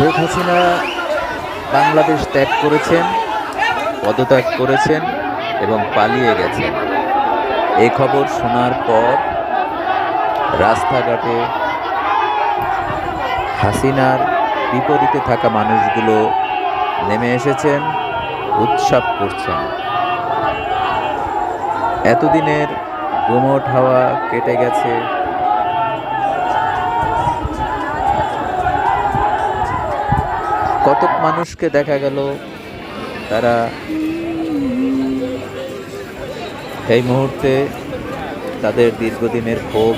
শেখ হাসিনা বাংলাদেশ ত্যাগ করেছেন, পদত্যাগ করেছেন এবং পালিয়ে গেছেন। এই খবর শোনার পর রাস্তাঘাটে হাসিনার বিপরীতে থাকা মানুষগুলো নেমে এসেছেন, উৎসব করছেন। এতদিনের গুমট হাওয়া কেটে গেছে কতক মানুষকে দেখা গেল, তারা এই মুহূর্তে তাদের দীর্ঘদিনের ক্ষোভ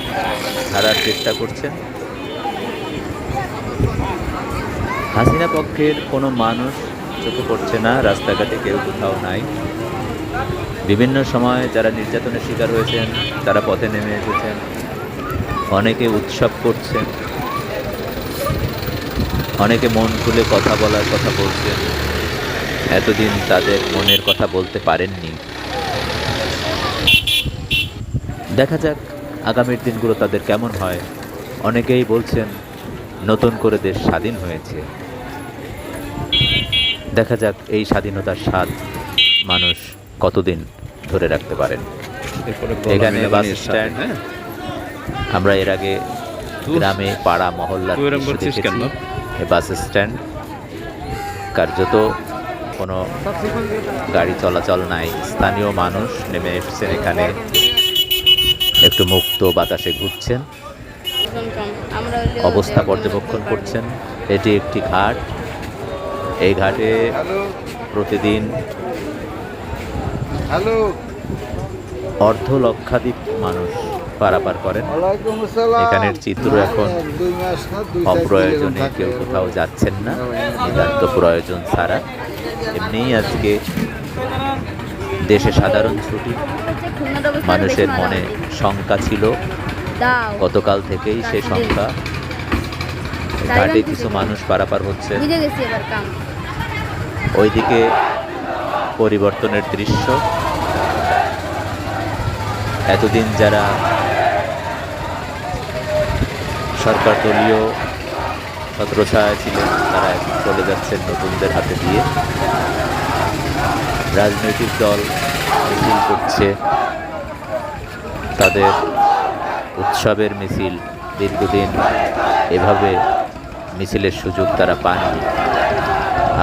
হারার চেষ্টা করছেন। হাসিনা পক্ষের কোনো মানুষ চোখে পড়ছে না, রাস্তাঘাটে কেউ কোথাও নাই। বিভিন্ন সময় যারা নির্যাতনের শিকার হয়েছেন, তারা পথে নেমে এসেছেন, অনেকে উৎসব করছেন। অনেকে মন খুলে কথা বলার কথা বলছেন। এতদিন তাদের মনের কথা বলতে পারেননি। দেখা যাক আগামীর দিনগুলো তাদের কেমন হয়। অনেকেই বলছেন নতুন করে দেশ স্বাধীন হয়েছে। দেখা যাক এই স্বাধীনতার স্বাদ মানুষ কতদিন ধরে রাখতে পারেন। এখানে বাস স্ট্যান্ড হ্যাঁ। আমরা এর আগে গ্রামে পাড়া মহল্লার দেখেছি? এই বাস স্ট্যান্ড। কার্যত কোনো গাড়ি চলাচল নাই। স্থানীয় মানুষ নেমে এসেছেন এখানে। একটু মুক্ত বাতাসে ঘুরছেন। অবস্থা পর্যবেক্ষণ করছেন। এটি একটি ঘাট। এই ঘাটে প্রতিদিন অর্ধ লক্ষাধিক মানুষ পারাপার করেন। এখানের চিত্র এখন অপ্রয়োজনে কেউ কোথাও যাচ্ছেন না। নিতান্ত প্রয়োজন ছাড়া। এমনিই আজকে দেশে সাধারণ ছুটি। মানুষের মনে শঙ্কা ছিল। গতকাল থেকেই সে শঙ্কা। ঘাটে কিছু মানুষ পারাপার হচ্ছে। বুঝে গেছি এবার কাম। ওইদিকে পরিবর্তনের দৃশ্য। এতদিন যারা সরকার দলীয় ছত্রছায়া ছিলেন, তারা এখন চলে যাচ্ছেন নতুনদের হাতে দিয়ে। রাজনৈতিক দল মিছিল করছে। তাদের উৎসবের মিছিল দীর্ঘদিন এভাবে মিছিলের সুযোগ তারা পায়নি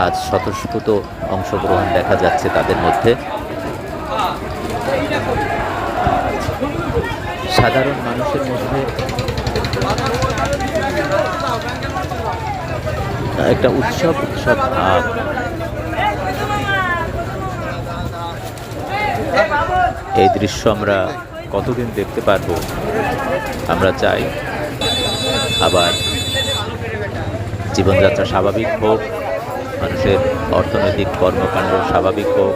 আজ স্বতঃস্ফূর্ত অংশগ্রহণ দেখা যাচ্ছে তাদের মধ্যে। সাধারণ মানুষের মধ্যে একটা উৎসব উৎসব ভাব। এই দৃশ্য আমরা কতদিন দেখতে পারব? আমরা চাই আবার জীবনযাত্রা স্বাভাবিক হোক, মানুষের অর্থনৈতিক কর্মকাণ্ড স্বাভাবিক হোক,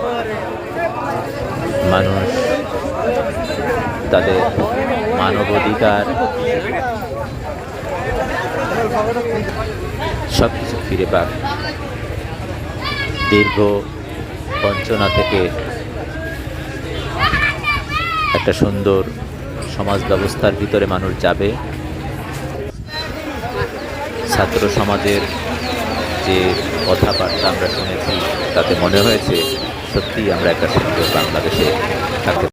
মানুষ তাদের মানবাধিকার সব কিছু ফিরে পাক। দীর্ঘ বঞ্চনা থেকে একটা সুন্দর সমাজ ব্যবস্থার ভিতরে মানুষ যাবে। ছাত্র সমাজের যে কথাবার্তা আমরা শুনেছি, তাতে মনে হয়েছে সত্যিই আমরা একটা সুন্দর বাংলাদেশে থাকতে